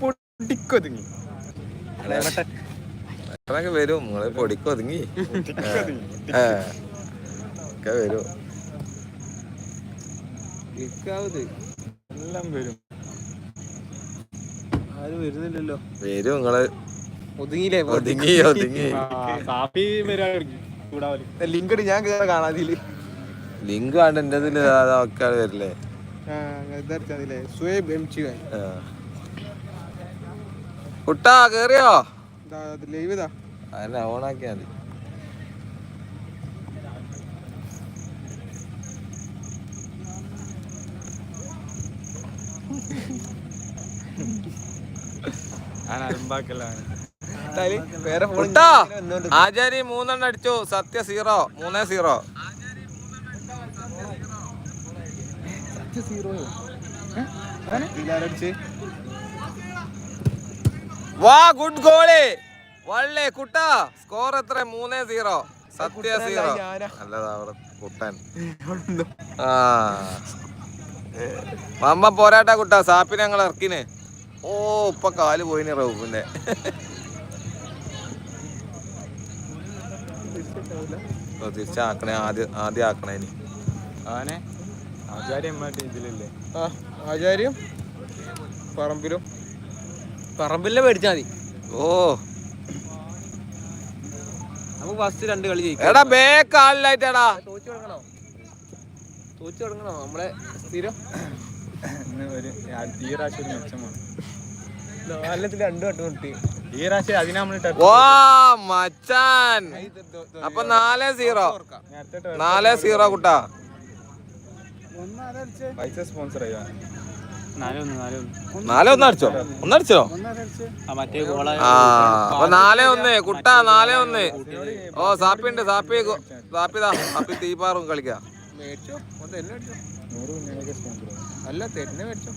പൊടിക്കൊതുങ്ങി. വരും നിങ്ങൾ പൊടിക്ക് ഒതുങ്ങി ഏ, ഒക്കെ വരും. എല്ലാം വരും. ആരും വരുന്നില്ലല്ലോ. വരും നിങ്ങൾ. ഒതുങ്ങിയില്ലേ? ഒതുങ്ങി ഒതുങ്ങി. ലിങ്ക് ഞാൻ കേറി കാണാതിൽ. ലിങ്ക് കണ്ട് എന്റെ ഇതിൽ വരില്ലേ എം ചി. കുട്ടാ കേറിയോ? ലൈവ് ഇതാ. ഓണാക്കിയാ മതി. ആചാരി മൂന്നെണ്ണം അടിച്ചു. സത്യ സീറോ മൂന്നേ സീറോ. ഇതിലാരടിച്ച്? വാ ഗുഡ് ഗോളി വള്ളേ കുട്ട. സ്കോർ എത്ര? മൂന്നേ സീറോ സത്യ സീറോ അല്ലതാ കുട്ടൻ. ആ. മമ്മ പോരാട്ട കുട്ടാ സാപ്പിനെ ഞങ്ങൾ ഇറക്കിന്. ഓ ഇപ്പൊ കാൽ പോയിന് റൗഫിന്റെ. ഓ, തിരിച്ചാക്കണേ ആദ്യം ആദ്യം ആക്കണേ ഇനി ആനെ ആ ആചാര്യം. പറമ്പിലും. പറമ്പിലെ മേടിച്ചാ മതി. ഓ. നമുക്ക് ഫസ്റ്റ് രണ്ട് കളി ജയിക്കാം. എടാ ബേക്ക് ആളിലായിട്ടാടാ തോച്ചു തുടങ്ങണോ തോച്ചു തുടങ്ങണോ നമ്മളെ സ്ഥിരം. ഒരു ഈ പ്രാവശ്യം ഒരു മെച്ചമാണ്. നാലത്തിൽ രണ്ട് വട്ടം കിട്ടി. ഈ പ്രാവശ്യം അതിനെ നമ്മൾ വാ മച്ചാൻ. അപ്പൊ നാലേ സീറോ. നേരത്തെ നാലേ സീറോ കുട്ടാ. പൈസ സ്പോൺസർ ചെയ്യാൻ നാലേ ഒന്ന് അടിച്ചോ ഒന്നടിച്ചോ ആ നാലേ ഒന്ന് കുട്ടാ നാലേ ഒന്ന്. ഓ സാപ്പി ഉണ്ട് സാപ്പി സാപ്പിതാ സാപ്പി തീപാറും കളിക്കാ. അല്ല തെന്നെ മേടിച്ചോ?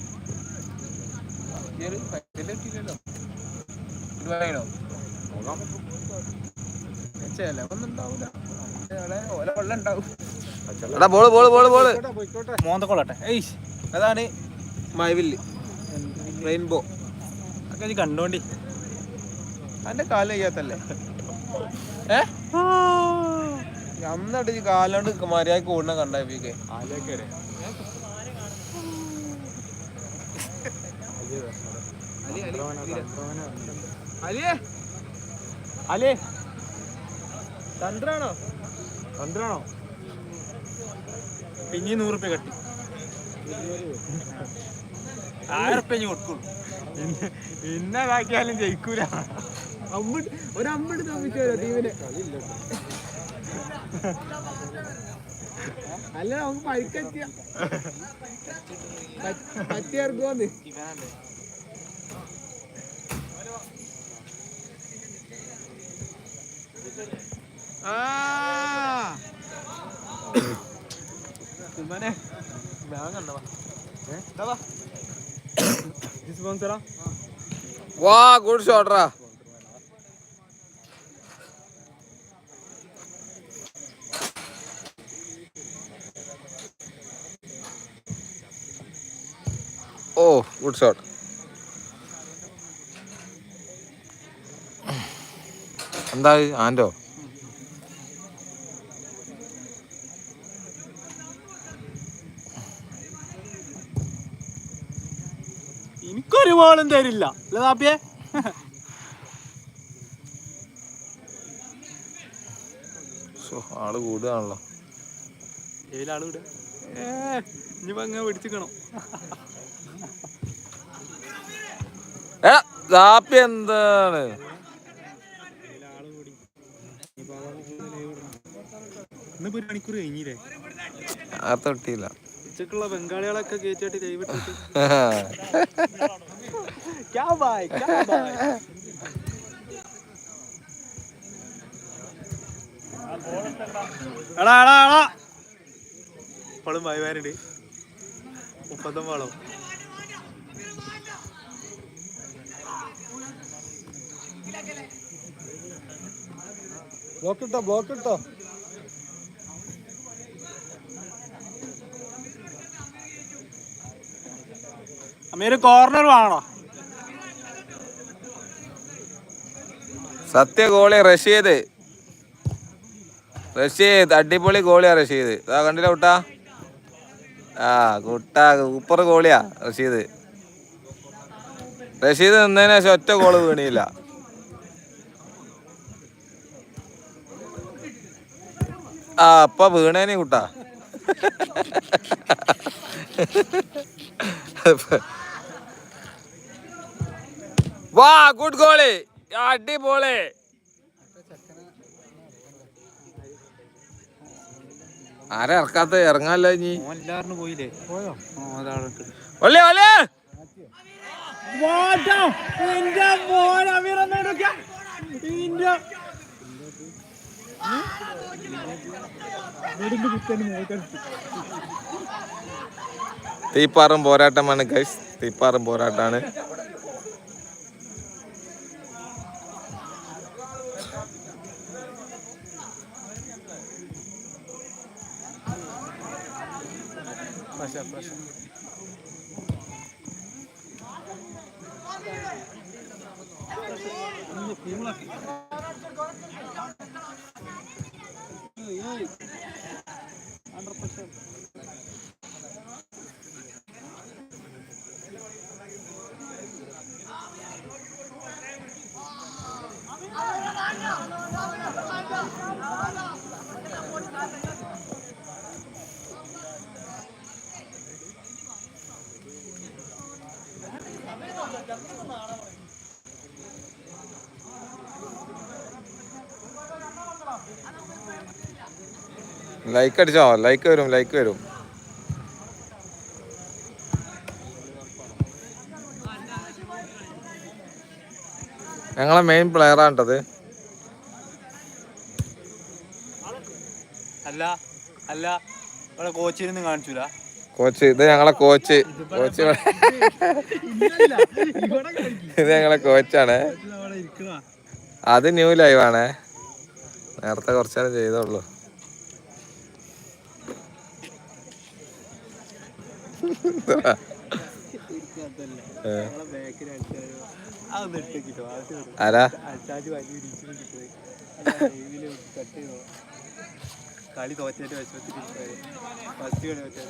ഓലെ ഓല വെള്ളം ഉണ്ടാവും എടാ ബോൾ ബോൾ ബോൾ ബോൾ. മോന്തക്കോളട്ടെ ഏയ് അതാണ് മൈവില്ല്. റെയിൻബോ. അതൊക്കെ ഇത് കണ്ടോണ്ടി. അന്റെ കാൽ ചെയ്യാത്തല്ലേ ഏ? അന്നട്ട് ഈ കാലോണ്ട് മര്യാദയ്ക്ക് ഓടണ കണ്ടേ അലിയേ. അലിയേ. അലേ ചന്ദ്രാണോ പിന്നെ നൂറ് റുപ്യ കട്ടി. ആയിരം റുപ്യ കൊടുക്കുള്ളൂ. ഇന്ന- ഇന്നതാക്കിയാലും ജയിക്കൂല. അമ്പിട്ട് ഒരു അമ്പിട്ട് തമ്മിച്ചോ ടീമിനെ. അല്ല നമുക്ക് പരിക്കെത്തിയ. പറ്റിയർക്കോന്ന് ആ. ഇവനെ ബാഗ് കണ്ടോ സ്പോൺസറാ വാ. ഗുഡ് ഷോട്ടറാ ഓ ഗുഡ് ഷോട്ട് എന്താ ഇത്? ബോളും തരില്ല. അല്ലേ താപ്പിയെ ആൾ കൂടുകയാണല്ലോ ഏതിലാൾ വിടുക ഏ ഇനിയിപ്പോ അങ്ങനെ പിടിച്ചിക്കണം? എടാ കാപ്പി എന്താണ്? ഇന്നിപ്പോ ഒരു മണിക്കൂർ കഴിഞ്ഞില്ലേ? അകത്ത് കിട്ടിയില്ല ഉച്ചക്കുള്ള ബംഗാളികളൊക്കെ കയറ്റിട്ട് കൈവിട്ടിട്ട് ക്യാ ബായ് ക്യാ ബായ് എടാ എടാ എടാ. ഇപ്പോഴും ഭയവാനുണ്ട് മുപ്പത്തൊമ്പതോളം ബ്ലോക്ക് ഇട്ടോ ബ്ലോക്ക് ഇട്ടോ. അമീര് കോർണർ വാങ്ങണോ സത്യ ഗോളി റഷീദ്. റഷീദ് അടിപൊളി ഗോളിയാ റഷീദ്. ഇതാ കണ്ടില്ല കുട്ടാ? ആ കുട്ടാ സൂപ്പർ ഗോളിയാ റഷീദ്. റഷീദ് നിന്നതിന് ശേഷം ഒറ്റ ഗോൾ വീണിയില്ല. ആ അപ്പൊ വീണേനെ കുട്ടാ. വാ ഗുഡ് ഗോളി. അടിപൊളി. ആരെ ഇറക്കാത്ത? ഇറങ്ങാല്ല ഇനി? പോയില്ലേ? പോയോ? ഒല്ലേ ഒല്ലേ തീപ്പാറും പോരാട്ടമാണ് ഗൈസ് തീപ്പാറും Siap, siap. Hundred percent Oh, like അടിച്ചോ? ലൈക്ക് വരും ലൈക്ക് വരും. ഞങ്ങളെ മെയിൻ പ്ലെയർ ആണ്ടത് അല്ല അല്ല. ഇവിടെ കോച്ചിനൊന്നും കാണിച്ചില്ല കോച്ച് ഇത് ഞങ്ങളെ കോച്ച് കോച്ച് ഇത് ഞങ്ങളെ കോച്ചാണ് അത് ന്യൂ ലൈവാണേ നേരത്തെ കുറച്ചേരം ചെയ്തോളൂ അതൊന്നും ഇട്ടേക്കിട്ടോ അത് ആരാ അച്ചാജ് വലിയ ഇരിച്ചിട്ട് കിട്ടുന്നത് കട്ട് ചെയ്തോ കളി തോറ്റേറ്റ് വിഷമത്തിൽ ഫസ്റ്റ് കളി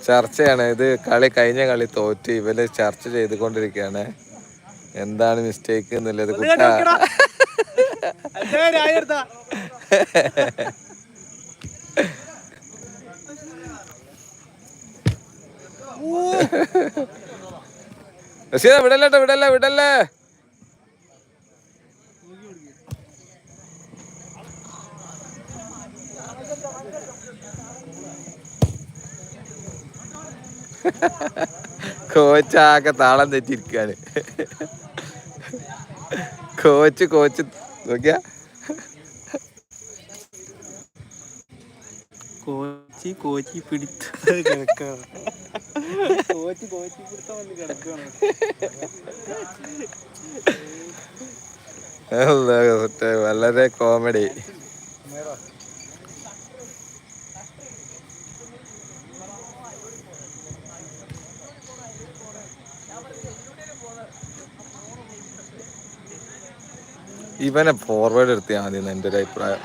ചർച്ചയാണ്. ഇത് കളി കഴിഞ്ഞ കളി തോറ്റ് ഇവർ ചർച്ച ചെയ്തുകൊണ്ടിരിക്കുകയാണ്. എന്താണ് മിസ്റ്റേക്ക് എന്നുള്ളത് കുട്ട. റഷീദ വിടല്ലേട്ടോ വിടല്ലേ വിടല്ലേ. കോച്ചാകെ താളം തെറ്റിയിരിക്കാണ്. കോച്ച് കോച്ച് നോക്കിയാ. കോച്ചി കോച്ചി പിടിത്ത് കിടക്കാണ് വളരെ കോമഡി ഇവനെ ഫോർവേഡ് എടുത്തിയാ മതി എന്ന് എന്റെ ഒരു അഭിപ്രായം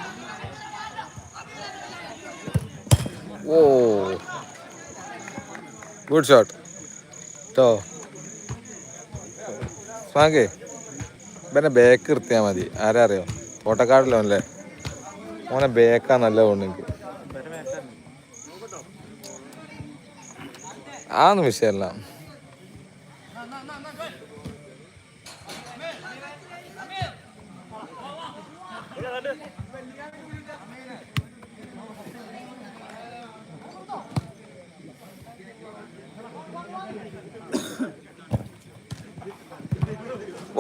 ഓ ഗുഡ് ഷോട്ട് കേട്ടോ സ്വാങ്കേ ഇവനെ ബേക്ക് നിർത്തിയാൽ മതി. ആരാ അറിയോ ഓട്ടക്കാടിലോ അല്ലേ ഓനെ ബേക്കാ നല്ല ഉണ്ടെങ്കിൽ ആ ഒന്നും വിഷയമല്ല.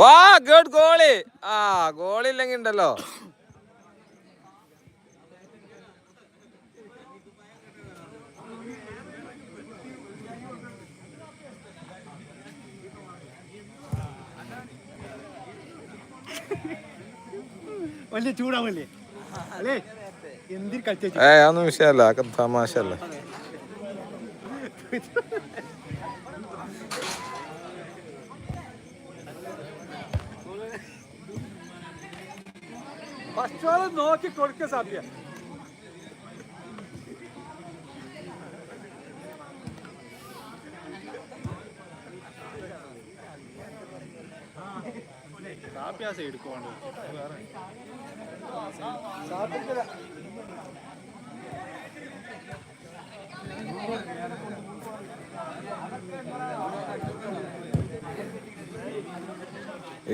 വാ ഗുഡ് ഗോളി ആ ഗോളി ഇല്ലെങ്കിൽ ഉണ്ടല്ലോ. വലിയ ചൂടാവല്ലേ അല്ലേ? എന്തിന് കളിച്ചു ഏ അതൊന്നും വിഷയമല്ല. തമാശ അല്ലേ ഫസ്റ്റ് ആൾ നോക്കി കൊടുക്ക സാധ്യ കാപ്പി ആ സൈഡ് എടുക്കുവാണ്ട് വേറെ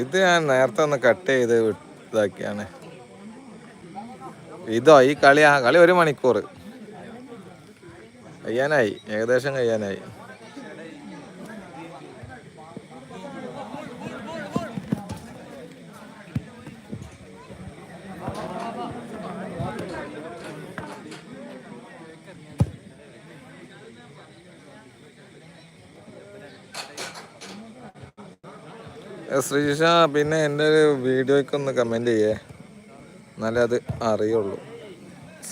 ഇത് ഞാൻ നേരത്തെ ഒന്ന് കട്ട് ചെയ്ത് ഇതാക്കിയാണ്. ഇതോ ഈ കളി ആ കളി ഒരു മണിക്കൂർ കഴിയാനായി ഏകദേശം കഴിയാനായി. ഏ, ശ്രീജ പിന്നെ എന്റെ ഒരു വീഡിയോയ്ക്ക് ഒന്ന് കമന്റ് ചെയ്യേ. എന്നാലേ അത് അറിയുള്ളൂ.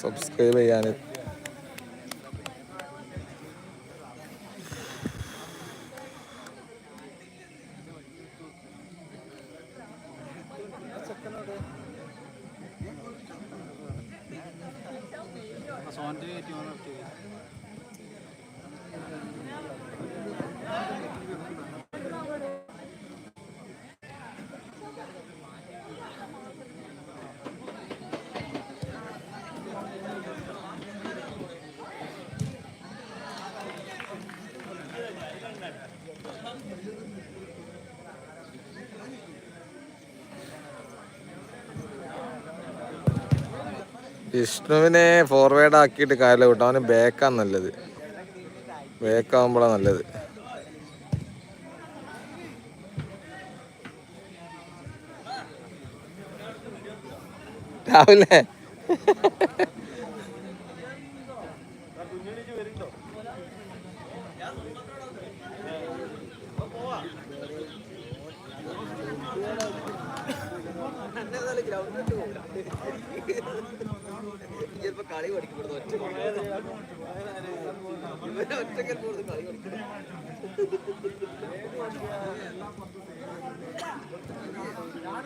സബ്സ്ക്രൈബ് ചെയ്യാൻ വിഷ്ണുവിനെ ഫോർവേഡ് ആക്കിയിട്ട് കാര്യമില്ല കേട്ടോ. അവന് ബാക്കാണ് നല്ലത്. ബാക്കാവുമ്പോഴാണ് നല്ലത്. രാവിലെ. ചിലപ്പോ കളി പഠിക്കപ്പെടുന്നു ഒറ്റ ഇവരെ ഒറ്റക്കൽ കൂടുതൽ കളി പഠിക്കണം ഞാൻ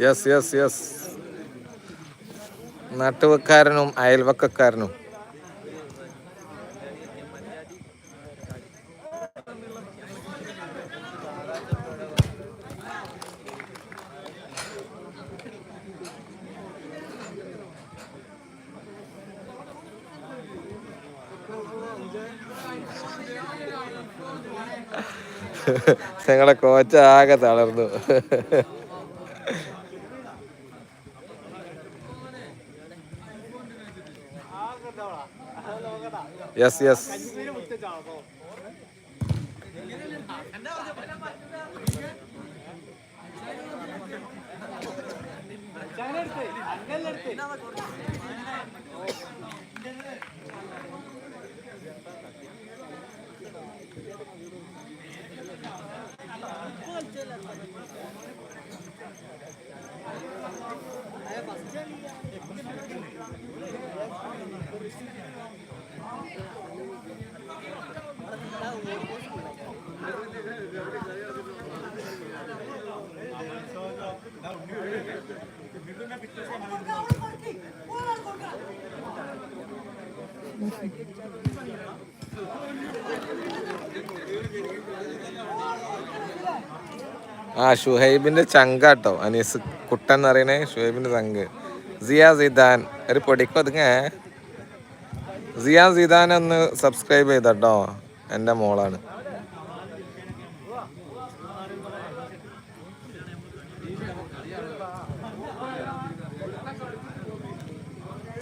യെസ് യെസ് യെസ് നാട്ടുവക്കാരനും അയൽവക്കക്കാരനും. ഞങ്ങളെ കോച്ച ആകെ തളർന്നു. യെസ് യെസ് ആ ഷുഹൈബിന്റെ ചങ്കാട്ടോ അനീസ് കുട്ടൻ എന്ന് പറയണേ ഷുഹൈബിന്റെ ചങ്ക്. സിയാ സിദാൻ ഒരു പൊടിക്ക് ഒതുങ്ങേ. സിയാ സിദാൻ ഒന്ന് സബ്സ്ക്രൈബ് ചെയ്തട്ടോ എന്റെ മോളാണ്.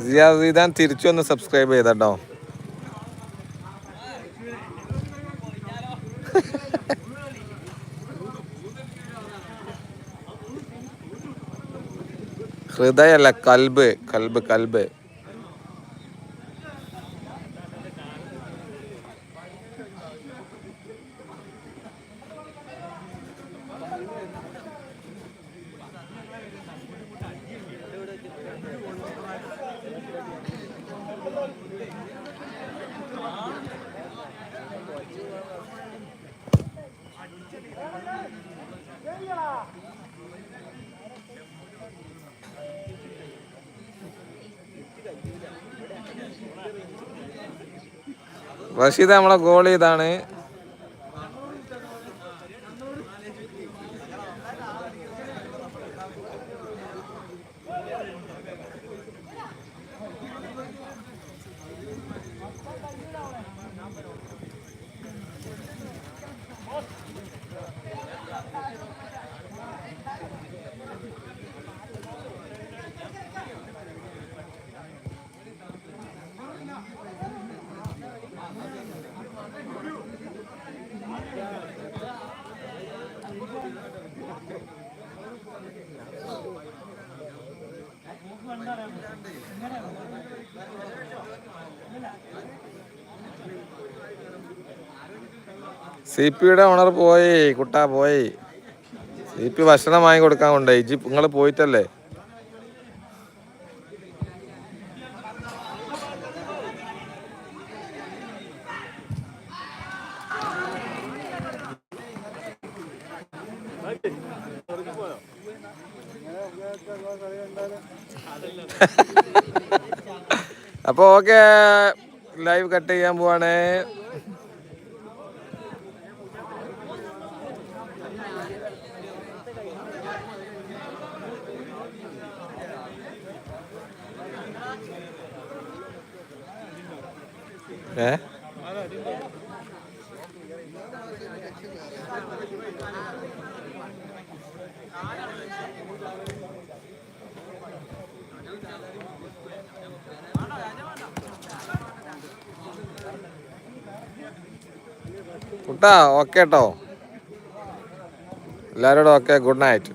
സിയ തിരിച്ചു ഒന്ന് സബ്സ്ക്രൈബ് ചെയ്തട്ടോ. ഹൃദയല്ല കൽബ് കൽബ് കൽബ്. റഷീദ് നമ്മളെ ഗോൾ ഇതാണ് സി പിയുടെ ഓണർ പോയി കുട്ടാ പോയി. സി പി ഭക്ഷണം വാങ്ങി കൊടുക്കാൻ ഇജി നിങ്ങൾ പോയിട്ടല്ലേ? അപ്പോൾ ഓക്കെ ലൈവ് കട്ട് ചെയ്യാൻ പോവാണ്. ഏ? കുട്ടാ ഓക്കെ കേട്ടോ എല്ലാവരോടും ഓക്കെ ഗുഡ് നൈറ്റ്